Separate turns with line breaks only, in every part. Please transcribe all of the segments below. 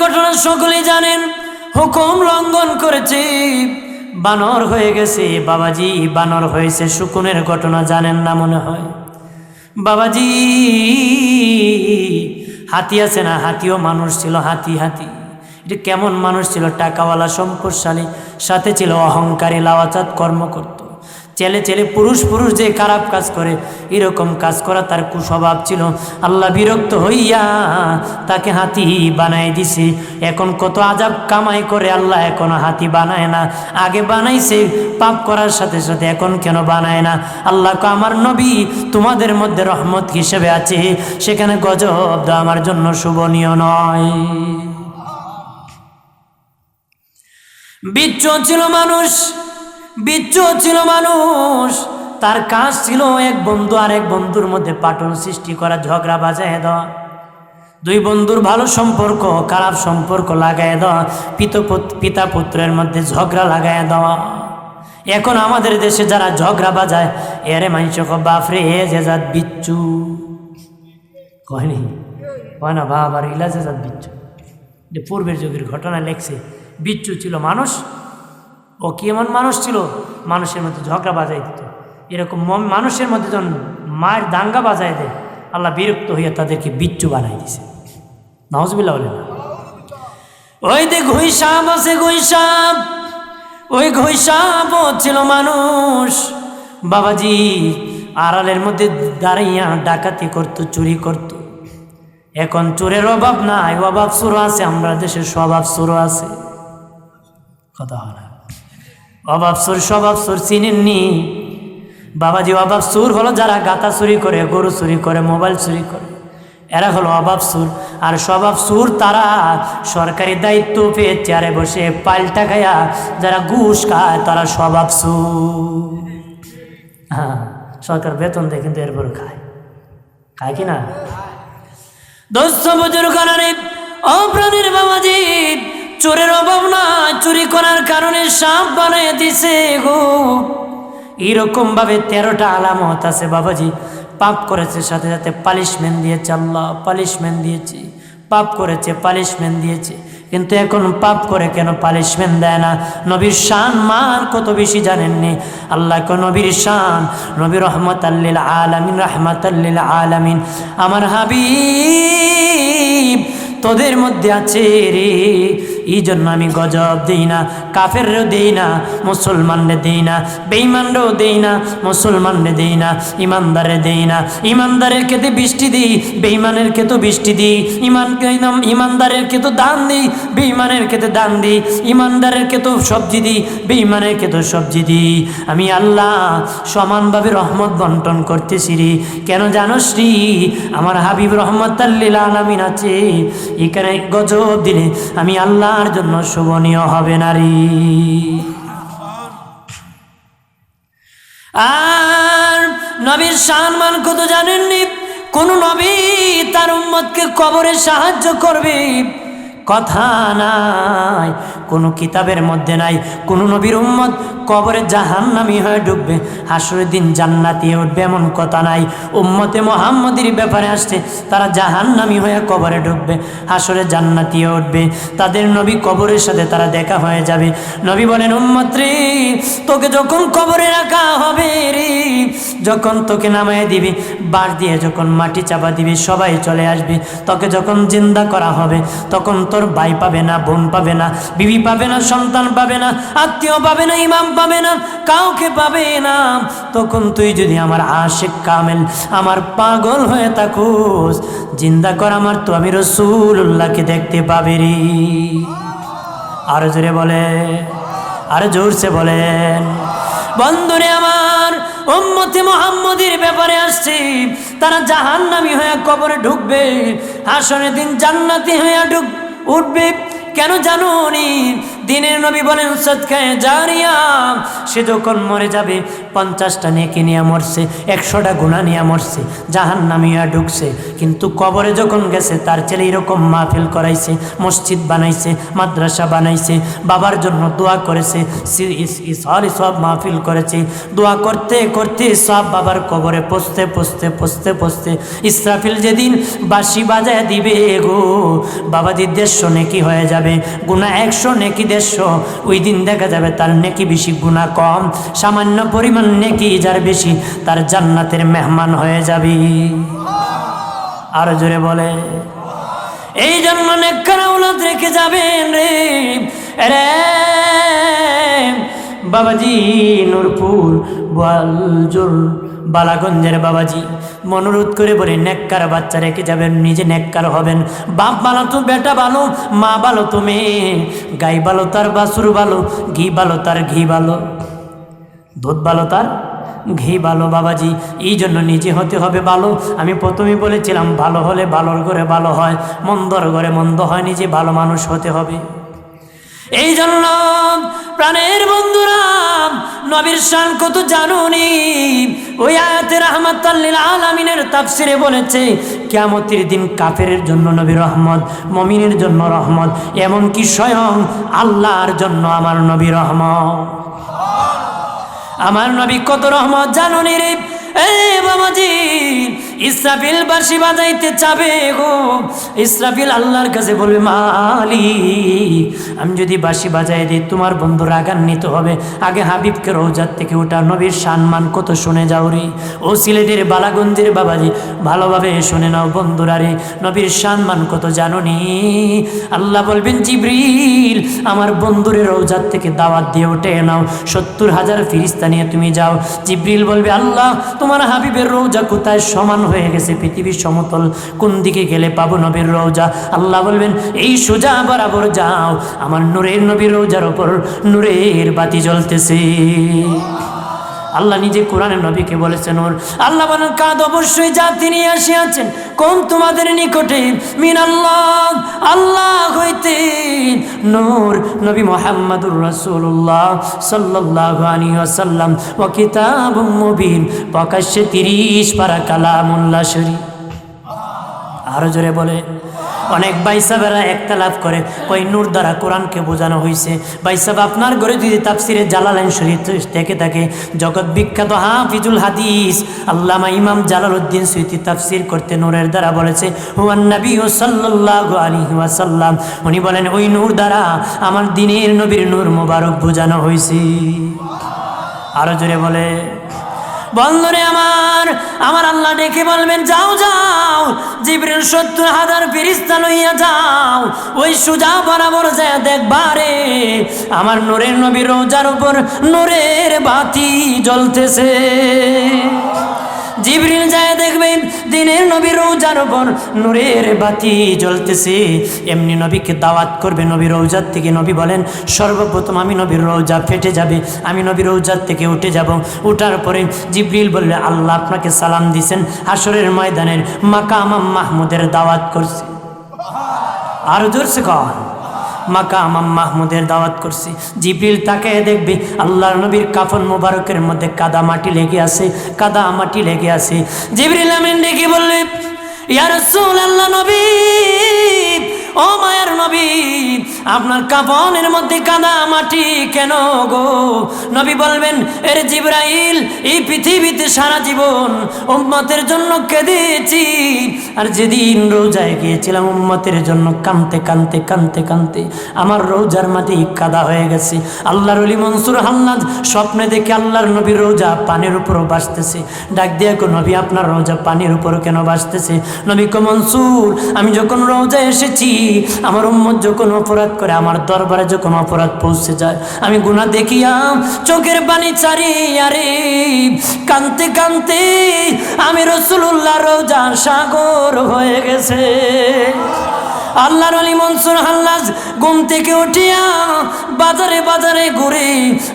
ঘটনা সকলেই জানেন, হুকুম লঙ্ঘন করেছে। বানর হয়ে গেছে, বাবাজি বানর হয়েছে, শুকুনের ঘটনা জানেন না মনে হয়। বাবাজি, হাতি আছে না? হাতিও মানুষ ছিল, হাতি হাতি। এটা কেমন মানুষ ছিল? টাকাওয়ালা, সম্পদশালী, সাথে ছিল অহংকারী লাওয়াচাত কর্ম করত ছেলে ছেলে, পুরুষ পুরুষ যে খারাপ কাজ করে, এরকম কাজ করা তার কুস্বভাব ছিল। আল্লাহ বিরক্ত হইয়া তাকে হাতি বানাই দিছে। এখন কত আজাব কামাই করে আল্লাহ এখন হাতি বানায় না। আগে বানাইছে, পাপ করার সাথে সাথে এখন কেন বানায় না? আল্লাহ কো আমার নবী তোমাদের মধ্যে রহমত হিসেবে আছে। সেখানে গজব আমার জন্য শুভনীয় নয়। বিচ্ছ ছিল মানুষ। বিচ্ছ ছিল মানুষ। তার কাজ ছিল এক বন্ধু আর এক বন্ধুর মধ্যে পাটন সৃষ্টি করা, ঝগড়া বাজায় দেওয়া দুই বন্ধুর ভালো সম্পর্ক, খারাপ সম্পর্ক লাগায় দেওয়া পিত পিতা পুত্রের মধ্যে ঝগড়া লাগায় দেওয়া এখন আমাদের দেশে যারা ঝগড়া বাজায়, এরে মানুষ বাপরে এ যে যাত বিচ্ছু। কয়নি কয় না বাবা আর ইলা যে বিচ্ছু। পূর্বের যুগের ঘটনা লেখছে, বিচ্ছু ছিল মানুষ ও কি এমন মানুষ ছিল? মানুষের মধ্যে ঝগড়া বাজাই দিত। এরকম মানুষের মধ্যে যখন মায়ের দাঙ্গা বাজায় দেয়, আল্লাহ বিরক্ত হইয়া তাদেরকে বিচ্ছু বানাই দিছে। নজবিল্লা বলে ওই দে ঘুইসাপ আছে ঘুইসাপ, ওই ঘুইসাপ ছিল মানুষ। বাবাজি আড়ালের মধ্যে দাঁড়াইয়া ডাকাতি করত, চুরি করত। এখন চোরের অভাব নাই, অভাব শুরু আছে, আমরা দেশের স্বভাব শুরু আছে। কথা হয় না। অভাব সুর স্বভাব সুর চিনেননি। বাবাজি অভাব সুর হলো যারা গাতা চুরি করে গরু চুরি করে মোবাইল চুরি করে। এরা হলো অভাব সুর। আর স্বভাব সুর তারা সরকারি দায়িত্ব পেয়ে চেয়ারে বসে পাল্টা খায়া যারা ঘুষ খায় তারা স্বভাব সুর। হ্যাঁ সরকার বেতন দেয় কিন্তু এরপর খায়। খায় কি না? দোস্ত বুজুর্গ অপ্রাণীর বাবাজি চোরের অভাব না, চুরি করার কারণে সাপ বানিয়ে দিছে গো। এরকম ভাবে তেরোটা আলামত আছে বাবাজি। পাপ করেছে, সাথে সাথে পালিশমেন্ট দিয়েছে আল্লাহ পালিশমেন্ট দিয়েছে। পাপ করেছে পালিশমেন্ট দিয়েছে। কিন্তু এখন পাপ করে কেন পালিশমেন্ট দেয় না? নবীর শান মান কত বেশি জানেননি? আল্লাহ কো নবীর শান। নবী রহমত আল্লিল আলামিন রহমত আল্লিল আলামিন। আমার হাবিব, তোদের মধ্যে আছে রে। এই জন্য আমি গজব দিই না কাফেরও দিই না, মুসলমানরে দিই না, বেঈমানরেও দেই না, মুসলমানরে দেই না ইমানদারে দেই না। ইমানদারের খেতে বৃষ্টি দিই, বেঈমানের খেতে বৃষ্টি দিই। ইমানকে ইমানদারের খেতে দান দিই, বেঈমানের খেতে দান দিই। ইমানদারের খেতেও সবজি দিই, বেঈমানের খেতেও সবজি দিই। আমি আল্লাহ সমানভাবে রহমত বন্টন করতেছি রে। কেন জানো শ্রী আমার হাবিব রহমত আল্লিল আলামিন আছে। এখানে গজব দিলে আমি আল্লাহর জন্য শোভনীয় হবে নারী। আর নবীর সম্মান কত জানেননি? কোন নবী তার উম্মতকে কবরে সাহায্য করবে? কথা নাই। কোনো কিতাবের মধ্যে নাই। কোনো নবীর উম্মত কবরে জাহান্নামি হয়ে ডুববে। হাসরের দিন জান্নাতি উঠবে এমন কথা নাই। উম্মতে মোহাম্মদের ব্যাপারে আসছে, তারা জাহান্নামি হয়ে কবরে ডুববে, হাসরে জান্নাতি উঠবে। তাদের নবী কবরের সাথে তারা দেখা হয়ে যাবে। নবী বলেন, উম্মত রে, তোকে যখন কবরে রাখা হবে রে, যখন তোকে নামায় দিবি, বাঁশ দিয়ে যখন মাটি চাপা দিবি, সবাই চলে আসবে। তোকে যখন জিন্দা করা হবে, তখন তোর ভাই পাবে না, বোন পাবে না, বিবি পাবে না, সন্তান পাবে না, আত্মীয় পাবে না, ইমাম পাবে না, কাউকে পাবে না। তখন তুই যদি আমার আশেক কামেল, আমার পাগল হয়ে থাকুস, জিন্দা কর আমার তো আমি রসুল্লাহকে দেখতে পাবে রে। আরও জোরে বলে আরও জোরসে বলেন। বন্ধুরে আমার, উম্মতি মোহাম্মদের ব্যাপারে আসছে, তারা জাহান্নামি হয়ে কবরে ঢুকবে হাসনের দিন জান্নাতি হয়ে ঢুক উঠবে। কেন জানো দিনের নবী বলেন সৎকায় জারিয়া, সে যখন মরে যাবে, পঞ্চাশটা নেকি নিয়ে মরছে, একশোটা গুণা নিয়ে মরছে জাহান নামিয়া ঢুকছে। কিন্তু কবরে যখন গেছে, তার ছেলে এরকম মাহফিল করাইছে, মসজিদ বানাইছে, মাদ্রাসা বানাইছে, বাবার জন্য দোয়া করেছে সরি সব মাহফিল করেছে। দোয়া করতে করতে সব বাবার কবরে পচতে পচতে পচতে পচতে ইসরাফিল যেদিন বাঁশি বাজায় দিবে গো বাবাজি দেড়শো নেকি হয়ে যাবে গুণা একশো নেকি দেড়শো ওই দিন দেখা যাবে তার নেকি বেশি গুণা কম, সামান্য পরিমাণ নেকি যার বেশি, তার জান্নাতের মেহমান হয়ে যাবে। আরও জোরে বলে, এই জন্য নেককার রেখে যাবেন রে রে বাবাজি নূরপুর, বোয়ালজোর বালাগঞ্জের বাবাজি। মনোরোধ করে বলে, নেককার বাচ্চা রেখে যাবেন, নিজে নেককার হবেন। বাপ ভালো তো, বেটা ভালো, মা ভালো তো, মেয়ে। গাই ভালো তার বাসুর ভালো, ঘি ভালো তার, ঘি ভালো। দুধ ভালো তার, ঘি ভালো, বাবাজি। এই জন্য নিজে হতে হবে ভালো। আমি প্রথমেই বলেছিলাম, ভালো হলে ভালোর ঘরে ভালো হয়, মন্দর ঘরে মন্দ হয়, নিজে ভালো মানুষ হতে হবে। এই জন্য প্রাণের বন্ধুরা নবীর শান কত জানুনি? ওই আয়াতের রহমতাল্লিল আলামিনের তাফসিরে বলেছে, কেয়ামতের দিন কাফের জন্য নবী রহমত, মমিনের জন্য রহমত, এমনকি স্বয়ং আল্লাহর জন্য আমার নবী রহমত। আমার নবী কত রহমত জানুনি রে? বাবাজি, ইসরাফিল বাঁশি বাজাইতে চাবে গো। ইসরাফিল আল্লাহর কাছে বলবে মালি আমি যদি বাঁশি বাজাই দিই, তোমার বন্ধু রাগান্বিত হবে। আগে হাবিবকে রোজার থেকে ওটা নবীর সম্মান কত শুনে যাও রে। ও সিলেটের বালাগঞ্জের বাবাজি, ভালোভাবে শুনে নাও বন্ধুরা রে, নবীর সম্মান কত জাননি আল্লাহ বলবেন, জিব্রিল, আমার বন্ধুরে রোজার থেকে দাওয়াত দিয়ে উঠে নাও। সত্তর হাজার ফিরিস্তা নিয়ে তুমি যাও। জিব্রিল বলবে, আল্লাহ তোমার হাবিবের রৌজা কোথায়? সমান হয়ে গেছে পৃথিবীর সমতল। কোন দিকে গেলে পাবো নবীর রৌজা আল্লাহ বলবেন, এই সোজা বরাবর যাও। আমার নূরের নবীর রৌজার ওপর নূরের বাতি জ্বলতেছে। আল্লাহ নিজে কোরআনের নবীকে বলেছেন ওর। আল্লাহ বলেন, কাদ অবশ্যই, যা তিনি আসিয়াছেন কোন তোমাদের নিকটে মিন আল্লাহ আল্লাহ হইতে নূর। নবী মোহাম্মদুর রাসূলুল্লাহ সাল্লাল্লাহু আলাইহি ওয়াসাল্লাম, ওয়া কিতাবুম মুবিন, প্রকাশ্যে 30 পারা কালামুল্লাহ শরীফ। আরও জোরে বলে অনেক বাইসাবেরা একতালাফ করে। ওই নূর দ্বারা কোরআনকে বোঝানো হয়েছে বাইসাব আপনার ঘরে যদি তাফসিরে জালালাইন শরীফ থেকে থাকে, জগৎ বিখ্যাত হাফিজুল হাদিস, আল্লামা ইমাম জালালউদ্দিন সুইতি তাফসির করতে নূরের দ্বারা বলেছে, হুয়ান নবী ও সাল্লাল্লাহু আলাইহি ওয়াসাল্লাম। উনি বলেন, ওই নূর দ্বারা আমার দিনের নবীর নূর মোবারক বোঝানো হয়েছে আরও জোরে বলে বন্ধুরে আমার আমার আল্লাহ ডেকে বলবেন, যাও যাও, জিবরিল সত্তর হাজার ফিরিস্তা লইয়া যাও, ওই সুজা বরাবর যা দেখবারে, আমার নূরের নবীর রোজার উপর নূরের বাতি জ্বলতেছে। জিবরিল যায় দেখবেন দিনের নবীর রোজার উপর নূরের বাতি জ্বলতেছে। এমনি নবীকে দাওয়াত করবে নবীর রোজার থেকে। নবী বলেন, সর্বপ্রথম আমি নবীর রোজা ফেটে যাবে। আমি নবীর রোজার থেকে উঠে যাব। উঠার পরে জিবরিল বললে, আল্লাহ আপনাকে সালাম দিছেন। হাসরের ময়দানের মাকামাম মাহমুদের দাওয়াত করছে। আর জোরসে কন মাকাম মাহমুদের দাওয়াত করছি। জিবরিল তাকে দেখবে আল্লাহ নবীর কাফন মুবারকের মধ্যে কাদা মাটি লেগে আছে, কাদা মাটি লেগে আছে। জিবরিল আমিন ডেকে বললে ইয়ার আল্লাহ নবী, ও মায়ের নবী আপনার কাফনের মধ্যে কাদা মাটি কেন গো? নবী বলবেন, এর জিব্রাইল এই পৃথিবীতে সারা জীবন উম্মতের জন্য কেঁদেছি। আর যেদিন রোজায় গিয়েছিলাম, উম্মতের জন্য কানতে কানতে কানতে কানতে আমার রোজার মাটি কাদা হয়ে গেছে। আল্লাহর অলি মনসুর হাল্লাদ স্বপ্নে দেখে আল্লাহর নবীর রোজা পানির উপরও বাসতেছে ডাক দিয়ে নবী, আপনার রোজা পানির উপরও কেন বাসতেছে নবী কো, মনসুর, আমি যখন রোজা এসেছি, আমার উম্মত যখন অপরাধ করে আমার দরবারে যখন অপরাধ পৌঁছে যায়, আমি গুণা দেখিয়া চোখের পানি চারি আরে কানতে কানতে আমি রসুল্লাহ রোজা সাগর হয়ে গেছে। আল্লাহর আলী মনসুর হাল্লাজ ঘুম থেকে উঠিয়া বাজারে বাজারে ঘুরে,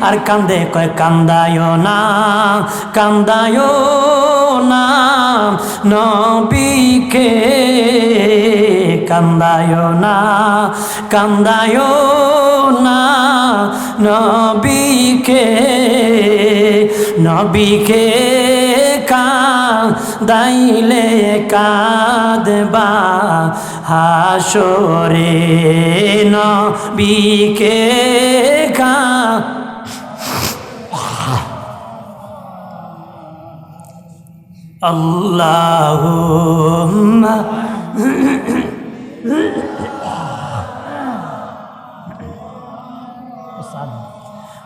আর কান্দে, কয় কান্দায় না কান্দায় না, নবীকে কান্দায় না কান্দায় না, নবীকে নবীকে কাদাইলে কাদবা হাসরে নবীকে কা আল্লাহুম্মা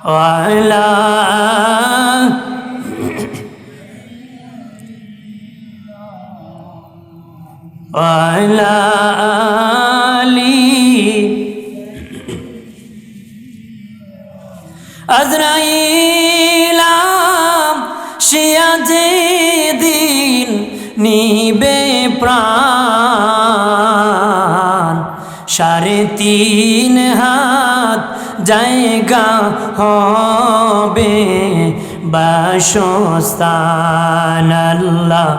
وعلى আলি আজরাইলাম শিয়া যে দিন নিবে প্রাণ সাড়ে তিন হাত জায়গা হবে বাসস্থান আল্লাহ।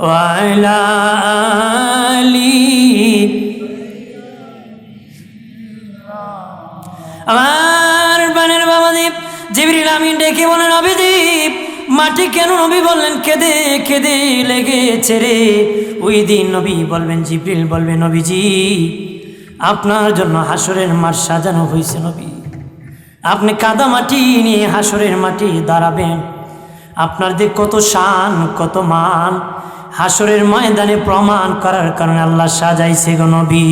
وعلى آله আমার বানের বাবাদীপ জিবরিল আমিন ডেকে বলেন অভিদীপ মাটি কেন নবী বললেন কেঁদে কেঁদে লেগেছে রে ওই দিন নবী বলবেন জিবরিল বলবেন নবীজি আপনার জন্য হাসরের মাঠ সাজানো হয়েছে নবী। আপনি কাদা মাটি নিয়ে হাসরের মাটি দাঁড়াবেন। আপনার যে কত শান, কত মান, হাসরের ময়দানে প্রমাণ করার কারণে আল্লাহ সাজাইছে গো নবী।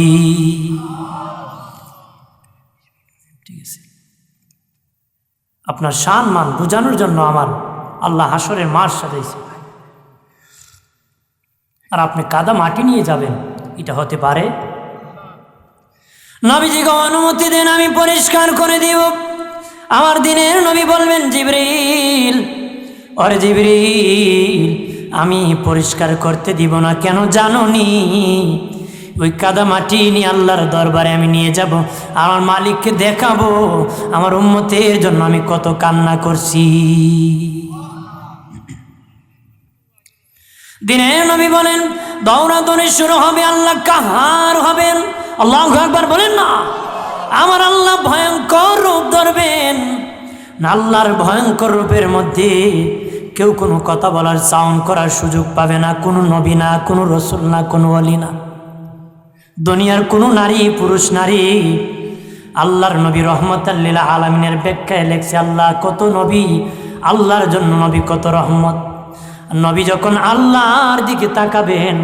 ঠিক আছে। আপনার শান, মান বোঝানোর জন্য আমার আল্লাহ হাসরের মার সাজাইছে। আর আপনি কাদা মাটি নিয়ে যাবেন, এটা হতে পারে নবীজিকে অনুমতি দেন, আমি পরিষ্কার করে দিব। আমার দিনের নবী বলবেন, জিবরিল অরে জিবরিল, আমি পরিষ্কার করতে দিব না, কেন জানো নি ওই কাদা মাটি নিয়ে আল্লাহর দরবারে আমি নিয়ে যাব, আমার মালিককে দেখাবো, আমার উম্মতের জন্য আমি কত কান্না করছি। দিনের নবী বলেন দৌড়াদৌড়ি শুরু হবে, আল্লাহ কাহার হবেন? আল্লাহ একবার বলেন, না, আমার আল্লাহ ভয়ঙ্কর রূপ ধরবেন। আল্লাহর ভয়ঙ্কর রূপের মধ্যে কেউ কোনো কথা বলার সাউন্ড করার সুযোগ পাবে না, কোনো নবী না, কোনো রসুল না, কোনো অলি না। দুনিয়ার কোনো নারী, পুরুষ, নারী, আল্লাহর নবী রহমতাল্লিলা আলমিনের ব্যাখ্যায় লেখছে, আল্লাহ কত নবী, আল্লাহর জন্য নবী কত রহমত। নবী যখন আল্লাহর দিকে তাকাবেন,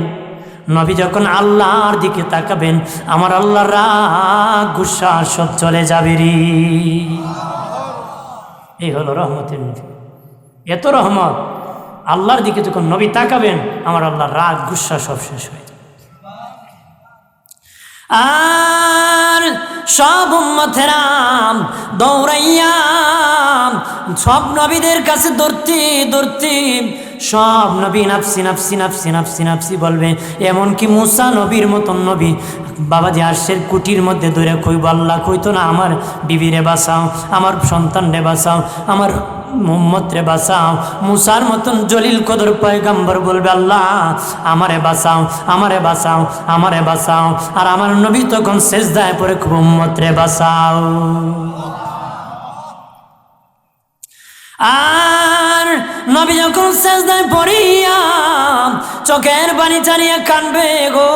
নবী যখন আল্লাহর দিকে তাকাবেন, আমার আল্লাহর রাগ, গুসা সব চলে যাবে রে। এই হলো রহমতের নবী। এত রহমত। আল্লাহর দিকে যখন নবী তাকাবেন, আমার আল্লাহ রাগ, গুসা সব শেষ হয়ে আর সব উম্মতেরাম দৌড়াইয়া সব নবীদের কাছে দৌড়তে দৌড়তে সব নবী নাফসি নাফসি নাফসি নাফসি নাফসি বলবে। এমনকি মুসা নবীর মতন নবী। বাবাজি আর্শের কুটির মধ্যে ধরে কইব, আল্লাহ কইতো না আমার বিবিরে বাঁচাও, আমার সন্তানরে বাঁচাও, আমার মোহাম্মদ রে বাঁচাও। মুসার মতন জলিল কদর পয়গাম্বর বলবে, আল্লাহ, আমারে বাঁচাও আমারে বাঁচাও আমারে বাঁচাও। আর আমার নবী তখন শেষ দায় পরে মোহাম্মদ রে বাঁচাও। আর নবী যখন শেষদায় পড়িয়া চোখের পানি চালিয়ে কানবে গো,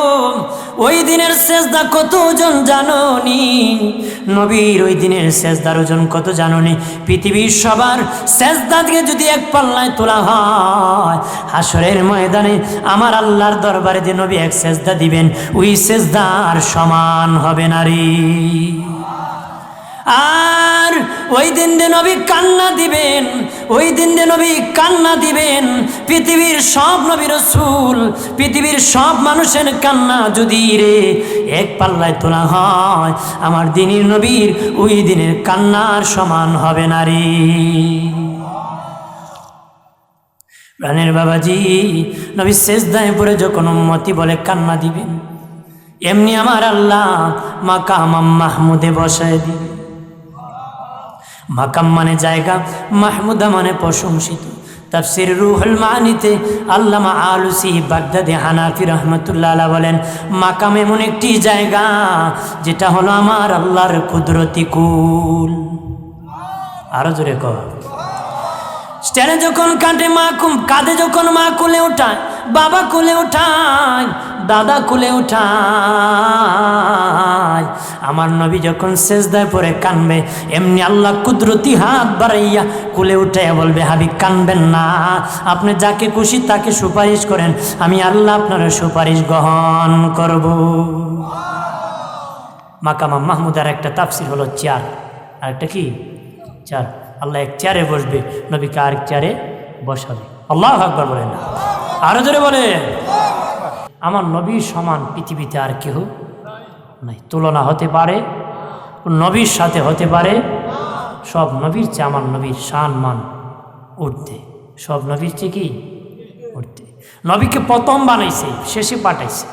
ওই দিনের শেষদা কত ওজন জাননি? নবীর ওই দিনের শেষদার ওজন কত জাননি? পৃথিবীর সবার থেকে যদি এক পাল্লায় তোলা হয় হাসরের ময়দানে আমার আল্লাহর দরবারে যে নবী এক শেষদা দিবেন, ওই শেষদার সমান হবে নারী আর ওই দিন দিয়ে নবী কান্না দিবেন, ওই দিন দিয়ে নবী কান্না দিবেন, পৃথিবীর সব নবীর রসুল, পৃথিবীর সব মানুষের কান্না যদি রে এক পাল্লায় তোলা হয়, আমার দিনের নবীর ওই দিনের কান্নার সমান হবে না রে। প্রাণের বাবাজি, নবী শেষ দায় পরে যখন উম্মতি বলে কান্না দিবেন, এমনি আমার আল্লাহ মাকাম মাহমুদে বসায় দিবে মাকাম মানে জায়গা, মাহমুদা মানে প্রশংসিত। তাফসির রুহুল মানিতে আল্লামা আলুসি বাগদাদি হানাফি রহমতুল্লাহ বলেন, মাকাম এমন একটি জায়গা যেটা হলো আমার আল্লাহর কুদরতি কুল। আরও জোরে কর স্ট্যান্ডে যখন কাঁদে মা কাঁদে যখন মা কোলে ওঠায়, বাবা কোলে ওঠায় দাদা কোলে ওঠায় আমার নবী যখন শেষদায় পরে কানবে, এমনি আল্লাহ কুদরতি হাত বাড়াইয়া কোলে উঠাইয়া বলবে হাবি কানবেন না। আপনি যাকে খুশি তাকে সুপারিশ করেন, আমি আল্লাহ আপনার সুপারিশ গ্রহণ করব। মাকামা মাহমুদার একটা তাফসির হলো চেয়ার। আর একটা কি? চেয়ার। আল্লাহ এক চেয়ারে বসবে, নবীকে আরেক চেয়ারে বসাবে। আল্লাহ আকবর বলেন। আরও জোরে বলে আমার নবীর সমান পৃথিবীতে আর কেহ নাই। তুলনা হতে পারে, নবীর সাথে হতে পারে, সব নবীর চেয়ে আমার নবীর শান মান উঠতে। সব নবীর চেয়ে কি? উঠতে। নবীকে প্রথম বানাইছে, শেষে পাঠাইছে।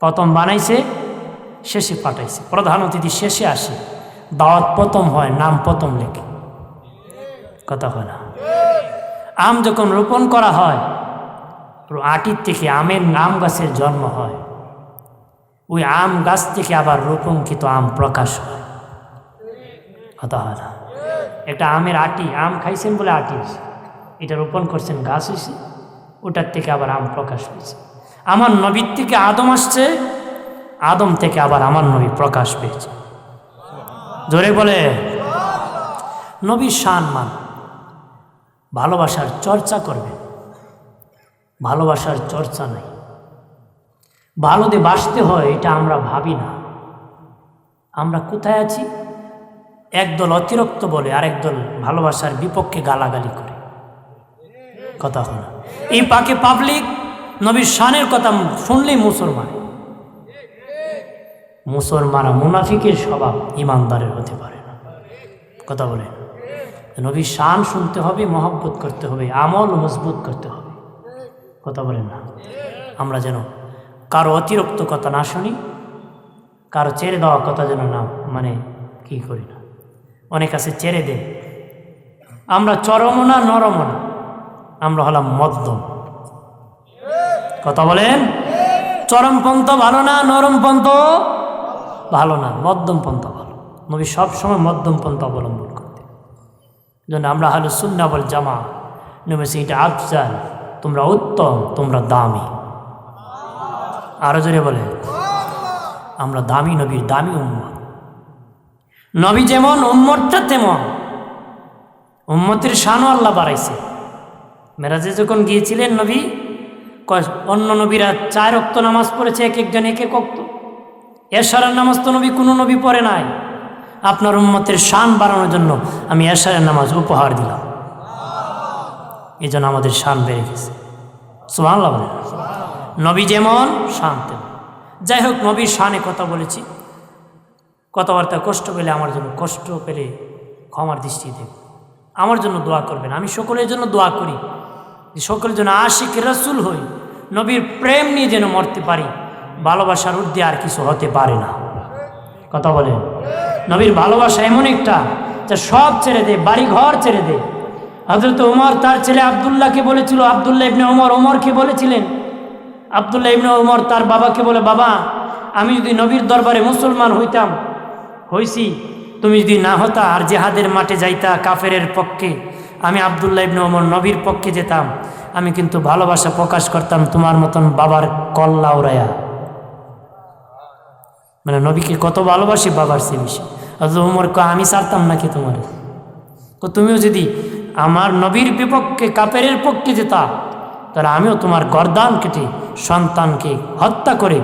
প্রথম বানাইছে, শেষে পাঠাইছে। প্রধান অতিথি শেষে আসে। দাওয়াত প্রথম হয়, নাম প্রথম লেখে। কথা হয় না। আম যখন রোপণ করা হয় আটির থেকে আমের নাম গাছের জন্ম হয়। ওই আম গাছ থেকে আবার রোপণকৃত আম প্রকাশ হয়। একটা আমের আটি, আম খাইছেন বলে আটি এটা রোপণ করছেন গাছ হয়েছে ওটার থেকে আবার আম প্রকাশ হয়েছে আমার নবীর থেকে আদম আসছে, আদম থেকে আবার আমার নবী প্রকাশ পেয়েছে। জোরে বলে নবী শান মান, ভালোবাসার চর্চা করবে ভালোবাসার চর্চা নাই। ভালোতে বাসতে হয়, এটা আমরা ভাবি না। আমরা কোথায় আছি? একদল অতিরিক্ত বলে আরেক দল ভালোবাসার বিপক্ষে গালাগালি করে। কথা হলো এই পাকে পাবলিক নবীর শানের কথা শুনলেই মুসলমান। মুসলমান মুনাফিকের স্বভাব ইমানদারের হতে পারে না। কথা বলে নবীর শান শুনতে হবে, মহব্বত করতে হবে, আমল মজবুত করতে হবে। কথা বলেন না। আমরা যেন কারও অতিরিক্ত কথা না শুনি, কারও ছেড়ে দেওয়া কথা যেন না মানে কি করি না। অনেক আছে ছেড়ে দে আমরা চরমও না নরম না, আমরা হলাম মধ্যম। কথা বলেন? চরম পন্থ ভালো না নরম পন্থ? ভালো না, মধ্যম পন্থা ভালো। নবী সবসময় মধ্যম পন্থা অবলম্বন করতে জন্য আমরা হলো সুন্না বল জামা নেমেছি এটা আফজাল তোমরা উত্তম, তোমরা দামি। আরও জোরে বলে, আমরা দামি নবীর দামি উম্মত। নবী যেমন, উম্মতটা তেমন। উম্মতের শানও আল্লাহ বাড়াইছে। মেরাজে যখন গিয়েছিলেন নবী অন্য নবীরা চার অক্ত নামাজ পড়েছে, এক একজন এক এক অক্ত এশারের নামাজ তো নবী, কোনো নবী পড়ে নাই। আপনার উম্মতের শান বাড়ানোর জন্য আমি এশারের নামাজ উপহার দিলাম। এই জন্য আমাদের শান বেড়ে গেছে। বলেন। নবী যেমন শান তেমন। যাই হোক, নবীর শানে কথা বলেছি। কথাবার্তা কষ্ট পেলে আমার জন্য কষ্ট পেলে ক্ষমার দৃষ্টি দেব। আমার জন্য দোয়া করবেন। আমি সকলের জন্য দোয়া করি সকলের জন্য আশিক রসুল হই, নবীর প্রেম নিয়ে যেন মরতে পারি। ভালোবাসার ঊর্ধ্বে আর কিছু হতে পারে না। কথা বলেন। নবীর ভালোবাসা এমন একটা যা সব ছেড়ে দে বাড়ি ঘর ছেড়ে দে। হজরত ওমর তার ছেলে আবদুল্লাহকে বলেছিল, আবদুল্লাহ ইবনে ওমর ওমরকে বলেছিলেন। আবদুল্লাহ ইবনে ওমর তার বাবাকে বলে, বাবা, আমি যদি নবীর দরবারে মুসলমান হইতাম, হইছি। তুমি যদি না হতা আর জেহাদের মাঠে যাইতা কাফেরের পক্ষে, আমি আবদুল্লাহ ইবনে ওমর নবীর পক্ষে যেতাম। আমি কিন্তু ভালোবাসা প্রকাশ করতাম তোমার মতন বাবার কল্লা উড়াইয়া। মানে নবীকে কত ভালোবাসি বাবার সে উমর ক আমি ছাড়তাম নাকি তোমার? তো তুমিও যদি আমার নবীর বিপক্ষে, কাপেরের পক্ষে যেতা তাহলে আমিও তোমার গরদান কেটে সন্তানকে হত্যা করে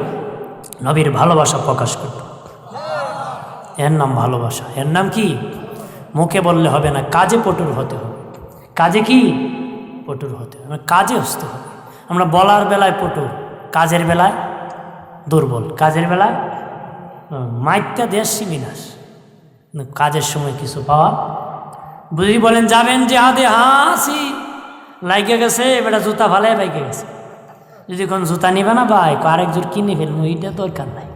নবীর ভালোবাসা প্রকাশ করত এর নাম ভালোবাসা। এর নাম কি? মুখে বললে হবে না, কাজে পটুর হতে হবে। কাজে কি? পটুর হতে হবে। মানে কাজে হসতে হবে। আমরা বলার বেলায় পটুর, কাজের বেলায় দুর্বল, কাজের বেলায় মাইকটা দেশ বিনাশ কাজের সময় কিছু পাওয়া বুঝি বলেন, যাবেন যে হাতে হাসি লাইকে গেছে? এবার জুতা ভালো বাইকে গেছে। যদি কোন জুতা নিবে না ভাই আরেক জোর কিনে ফেলব এইটা দরকার নাই।